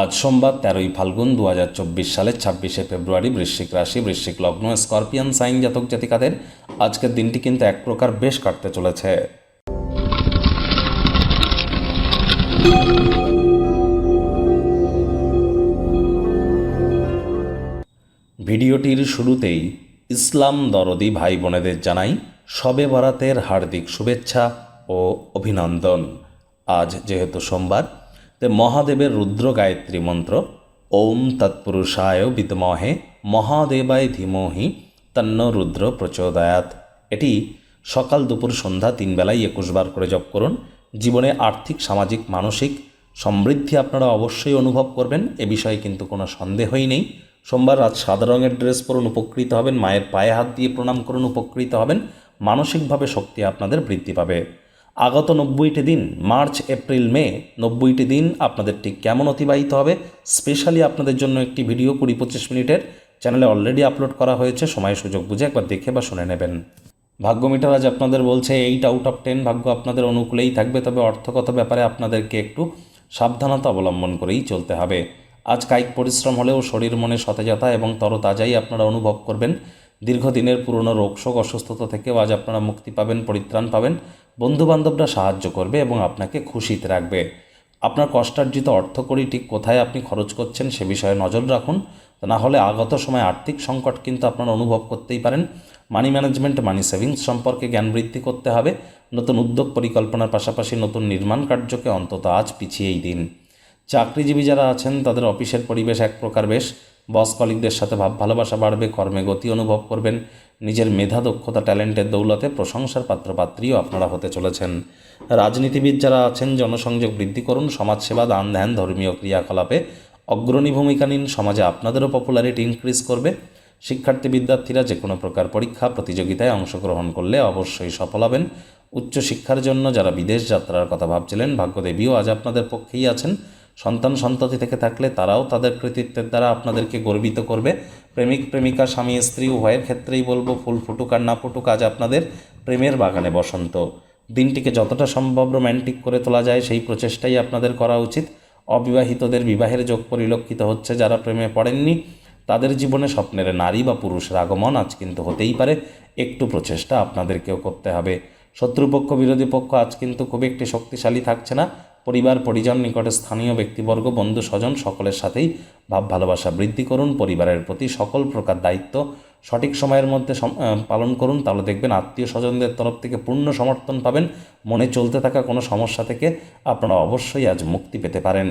আজ সোমবার তেরোই ফাল্গুন দু হাজার চব্বিশ সালের ছাব্বিশে ফেব্রুয়ারি বৃশ্চিক রাশি, বৃশ্চিক লগ্ন, স্করপিয়ান, সাইন জাতক জাতিকাদের আজকের দিনটি কিন্তু এক প্রকার বেশ কাটতে চলেছে। ভিডিওটির শুরুতেই ইসলাম দরদি ভাই বোনেদের জানাই শবে বরাতের হার্দিক শুভেচ্ছা ও অভিনন্দন। আজ যেহেতু সোমবার তে মহাদেবের রুদ্র গায়ত্রী মন্ত্র, ওম তৎপুরুষায় বিদমহে, মহাদেবায় ধীমহি, তন্ন রুদ্র প্রচোদয়াত। এটি সকাল দুপুর সন্ধ্যা তিন বেলায় একুশ বার করে জপ করুন। জীবনে আর্থিক, সামাজিক, মানসিক সমৃদ্ধি আপনারা অবশ্যই অনুভব করবেন। এ বিষয়ে কিন্তু কোনো সন্দেহই নেই। সোমবার রাত সাদা রঙের ড্রেস পরুন, উপকৃত হবেন। মায়ের পায়ে হাত দিয়ে প্রণাম করুন, উপকৃত হবেন। মানসিকভাবে শক্তি আপনাদের বৃদ্ধি পাবে। আগত নব্বইটি দিন, মার্চ, এপ্রিল, মে, নব্বইটি দিন আপনাদের ঠিক কেমন অতিবাহিত হবে? স্পেশালি আপনাদের জন্য একটি ভিডিও কুড়ি পঁচিশ মিনিটের চ্যানেলে অলরেডি আপলোড করা হয়েছে, সময় সুযোগ বুঝে একবার দেখে বা শুনে নেবেন। ভাগ্য মিটার আজ আপনাদের বলছে, এইট আউট অফ টেন ভাগ্য আপনাদের অনুকূলেই থাকবে, তবে অর্থগত ব্যাপারে আপনাদেরকে একটু সাবধানতা অবলম্বন করেই চলতে হবে। আজ কায়িক পরিশ্রম হলেও শরীর মনে সতেজতা এবং তরতাজাই আপনারা অনুভব করবেন। দীর্ঘদিনের পুরনো রোগশোক অসুস্থতা থেকেও আজ আপনারা মুক্তি পাবেন, পরিত্রাণ পাবেন। বন্ধুবান্ধবরা সাহায্য করবে এবং আপনাকে খুশিতে রাখবে। আপনার কষ্টার্জিত অর্থকড়ি ঠিক কোথায় আপনি খরচ করছেন সে বিষয়ে নজর রাখুন। না হলে আগত সময় আর্থিক সংকট কিন্তু আপনারা অনুভব করতেই পারেন। মানি ম্যানেজমেন্ট, মানি সেভিংস সম্পর্কে জ্ঞান বৃদ্ধি করতে হবে। নতুন উদ্যোগ পরিকল্পনার পাশাপাশি নতুন নির্মাণ কার্যকে অন্তত আজ পিছিয়েই দিন। চাকরিজীবী যারা আছেন, তাদের অফিসের পরিবেশ এক প্রকার বেশ। বস কলিকদের সাথে ভাব ভালোবাসা বাড়বে, কর্মে গতি অনুভব করবেন। নিজের মেধা, দক্ষতা, ট্যালেন্টের দৌলতে প্রশংসার পাত্রপাত্রীও আপনারা হতে চলেছেন। রাজনীতিবিদ যারা আছেন, জনসংযোগ বৃদ্ধি করুন, সমাজসেবা, দান ধ্যান, ধর্মীয় ক্রিয়াকলাপে অগ্রণী ভূমিকা নিন, সমাজে আপনাদেরও পপুলারিটি ইনক্রিজ করবে। শিক্ষার্থী বিদ্যার্থীরা যে কোনো প্রকার পরীক্ষা, প্রতিযোগিতায় অংশগ্রহণ করলে অবশ্যই সফল হবেন। উচ্চশিক্ষার জন্য যারা বিদেশ যাত্রার কথা ভাবছিলেন, ভাগ্যদেবীও আজ আপনাদের পক্ষেই আছেন। সন্তান সন্ততি থেকে থাকলে তারাও তাদের কৃতিত্বের দ্বারা আপনাদেরকে গর্বিত করবে। প্রেমিক, প্রেমিকা, স্বামী, স্ত্রী, উভয়ের ক্ষেত্রেই বলব, ফুল ফুটুক আর না ফুটুক, আজ আপনাদের প্রেমের বাগানে বসন্ত। দিনটিকে যতটা সম্ভব রোম্যান্টিক করে তোলা যায়, সেই প্রচেষ্টাই আপনাদের করা উচিত। অবিবাহিতদের বিবাহের যোগ পরিলক্ষিত হচ্ছে যারা প্রেমে পড়েননি, তাদের জীবনে স্বপ্নের নারী বা পুরুষের আগমন আজ কিন্তু হতেই পারে, একটু প্রচেষ্টা আপনাদেরকেও করতে হবে। শত্রুপক্ষ, বিরোধী পক্ষ আজ কিন্তু খুব একটি শক্তিশালী থাকছে না পরিবার, পরিজন, নিকটে স্থানীয় ব্যক্তিবর্গ, বন্ধু, স্বজন সকলের সাথেই ভাব, ভালোবাসা বৃদ্ধি করুন। পরিবারের প্রতি সকল প্রকার দায়িত্ব সঠিক সময়ের মধ্যে পালন করুন। তাহলে দেখবেন আত্মীয় স্বজনদের তরফ থেকে পূর্ণ সমর্থন পাবেন। মনে চলতে থাকা কোনো সমস্যা থেকে আপনারা অবশ্যই আজ মুক্তি পেতে পারেন।